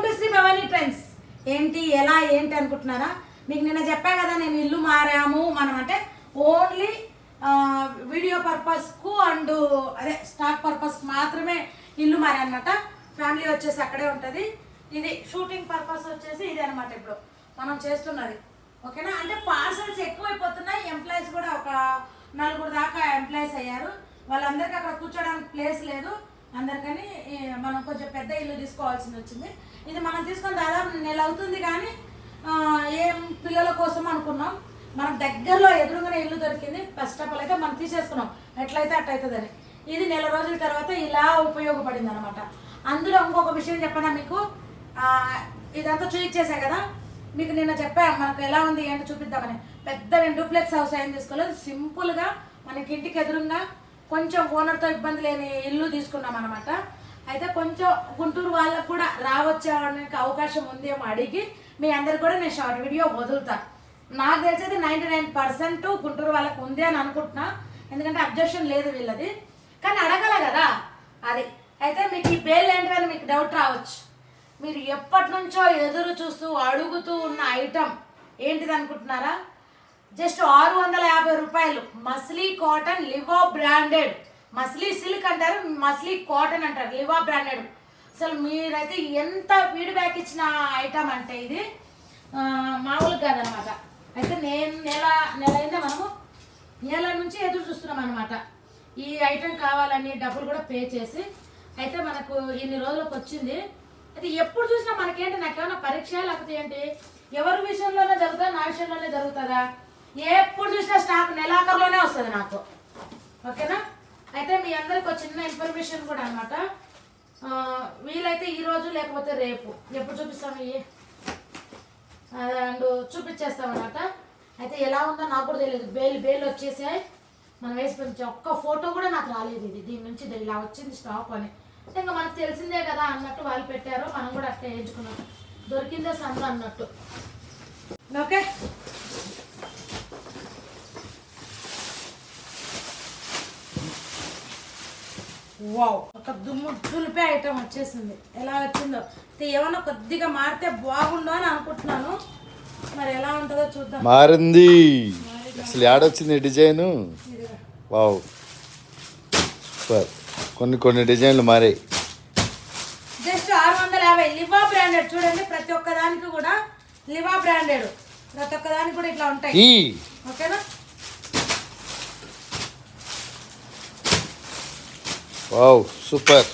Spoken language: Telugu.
Welcome to Shri Bhavani trends ఏంటి ఎలా ఏంటి అనుకుంటున్నారా? మీకు నిన్న చెప్పా కదా నేను ఇల్లు మారాము మనం అంటే ఓన్లీ వీడియో పర్పస్కు అండ్ అదే స్టాక్ పర్పస్ మాత్రమే ఇల్లు మారనమాట. ఫ్యామిలీ వచ్చేసి అక్కడే ఉంటుంది. ఇది షూటింగ్ పర్పస్ వచ్చేసి ఇది అనమాట ఇప్పుడు మనం చేస్తున్నది. ఓకేనా? అంటే పార్సల్స్ ఎక్కువైపోతున్నాయి. ఎంప్లాయీస్ కూడా ఒక నలుగురు దాకా ఎంప్లాయీస్ అయ్యారు. వాళ్ళందరికీ అక్కడ కూర్చోడానికి ప్లేస్ లేదు. అందరికని మనం కొంచెం పెద్ద ఇల్లు తీసుకోవాల్సింది వచ్చింది. ఇది మనం తీసుకొని దాదాపు నెల అవుతుంది కానీ ఏం పిల్లల కోసం అనుకున్నాం. మనకు దగ్గరలో ఎదురుగానే ఇల్లు దొరికింది. ఫస్ట్ ఆఫ్ ఆల్ అయితే మనం తీసేసుకున్నాం. ఎట్లయితే అట్టయితుందని ఇది నెల రోజుల తర్వాత ఇలా ఉపయోగపడింది అనమాట అందులో ఇంకొక విషయం చెప్పనా మీకు? ఇదంతా చూపించేసా కదా? మీకు నిన్న చెప్పా మనకు ఎలా ఉంది ఏంటి చూపిద్దామని. పెద్ద రెండు డూప్లెక్స్ హౌస్ ఏం తీసుకోలేదు. సింపుల్గా మనకి ఇంటికి ఎదురుగా కొంచెం ఓనర్తో ఇబ్బంది లేని ఇల్లు తీసుకున్నాం అనమాట అయితే కొంచెం గుంటూరు వాళ్ళకు కూడా రావచ్చానికి అవకాశం ఉందేమో అడిగి మీ అందరు కూడా నేను షార్ట్ వీడియో వదులుతా. నాకు తెలిసేది నైంటీ నైన్ పర్సెంట్ గుంటూరు వాళ్ళకు ఉంది అని అనుకుంటున్నా. ఎందుకంటే అబ్జెక్షన్ లేదు వీళ్ళది. కానీ అడగల కదా అది. అయితే మీకు ఈ బేల్ ఏంటని మీకు డౌట్ రావచ్చు. మీరు ఎప్పటి నుంచో ఎదురు చూస్తూ అడుగుతూ ఉన్న ఐటమ్ ఏంటిది అనుకుంటున్నారా? జస్ట్ ఆరు వందల యాభై రూపాయలు మస్లీ కాటన్ లివో బ్రాండెడ్. మస్లీ సిల్క్ అంటారు మస్లీ కాటన్ అంటారు లివో బ్రాండెడ్. అసలు మీరైతే ఎంత ఫీడ్బ్యాక్ ఇచ్చిన ఐటమ్ అంటే ఇది? మామూలు కాదనమాట. అయితే నేను నెల నెల అయితే మనము నెల నుంచి ఎదురు చూస్తున్నాం అనమాట ఈ ఐటెం కావాలని డబ్బులు కూడా పే చేసి. అయితే మనకు ఇన్ని రోజులకు వచ్చింది. అయితే ఎప్పుడు చూసినా మనకేంటి నాకేమైనా పరీక్ష లేకపోతే ఏంటి? ఎవరి విషయంలోనే జరుగుతుందా నా విషయంలోనే జరుగుతుందా? ఎప్పుడు చూసినా స్టాక్ నెలాఖరులోనే వస్తుంది నాకు. ఓకేనా? అయితే మీ అందరికి ఒక చిన్న ఇన్ఫర్మేషన్ కూడా అనమాట వీలైతే ఈరోజు లేకపోతే రేపు. ఎప్పుడు చూపిస్తాం ఇవి అండ్ చూపించేస్తాం అనమాట అయితే ఎలా ఉందో నాకు కూడా తెలియదు. బేల్ బేల్ వచ్చేసాయి. మనం వేసి పంపించే ఒక్క ఫోటో కూడా నాకు రాలేదు ఇది. దీని నుంచి ఇలా వచ్చింది స్టాక్ అని. ఇంకా మనకు తెలిసిందే కదా అన్నట్టు వాళ్ళు పెట్టారు. మనం కూడా అట్లా వేయించుకున్నాం. దొరికిందే సందు అన్నట్టు. ఓకే? వావ్ ఒక దుమ్ము దులిపే ఐటమ్ వచ్చేసింది. ఎలా వచ్చిందో? ఏమన్నా కొద్దిగా మారితే బాగుండు అని అనుకుంటున్నాను. మరి ఎలా ఉంటుందో చూద్దాం. మారింది. అసలు ఆడొచ్చింది డిజైను. వావ్. సూపర్. కొన్ని కొన్ని డిజైన్లు మారాయి. జస్ట్ ఆరు వందల యాభై లివా బ్రాండెడ్ చూడండి ప్రతి ఒక్క దానికి కూడా లివా బ్రాండెడ్. ప్రతి ఒక్క దానికి కూడా ఇట్లా ఉంటాయి. ఓకేనా? Wow super